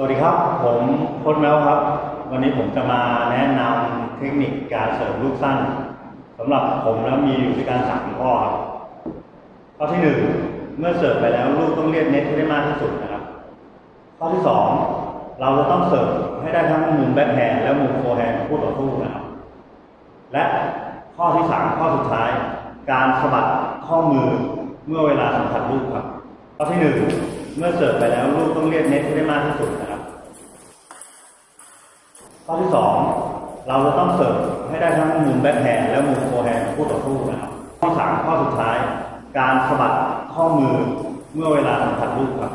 สวัสดีครับ ผมโค้ชแมวครับ วันนี้ผมจะมาแนะนำเทคนิคการเสิร์ฟลูกสั้นสำหรับผมแล้วมีอยู่ด้วยกันสามข้อครับข้อที่หนึ่งเมื่อเสิร์ฟไปแล้วลูกต้องเรียกเน็ตให้ได้มากที่สุดนะครับ ข้อที่สองเราจะต้องเสิร์ฟให้ได้ทั้งมุมแบ็คแฮนด์และมุมโฟร์แฮนด์ของผู้ต่อสู้นะครับ และข้อที่สามข้อสุดท้าย การสะบัดข้อมือเมื่อเวลาสัมผัสลูกครับ ข้อที่หนึ่งเมื่อเสิร์ฟไปแล้วลูกต้องเรียกเน็ตให้ได้มากที่สุดนะ ข้อที่สองเราจะต้องเสิร์ฟให้ได้ทั้งมุมแบ็คแฮนด์และมุมโฟแฮนด์ผู้ต่อสู้นะครับข้อสามข้อสุดท้าย การสะบัดข้อมือเมื่อเวลาสัมผัสลูกครับ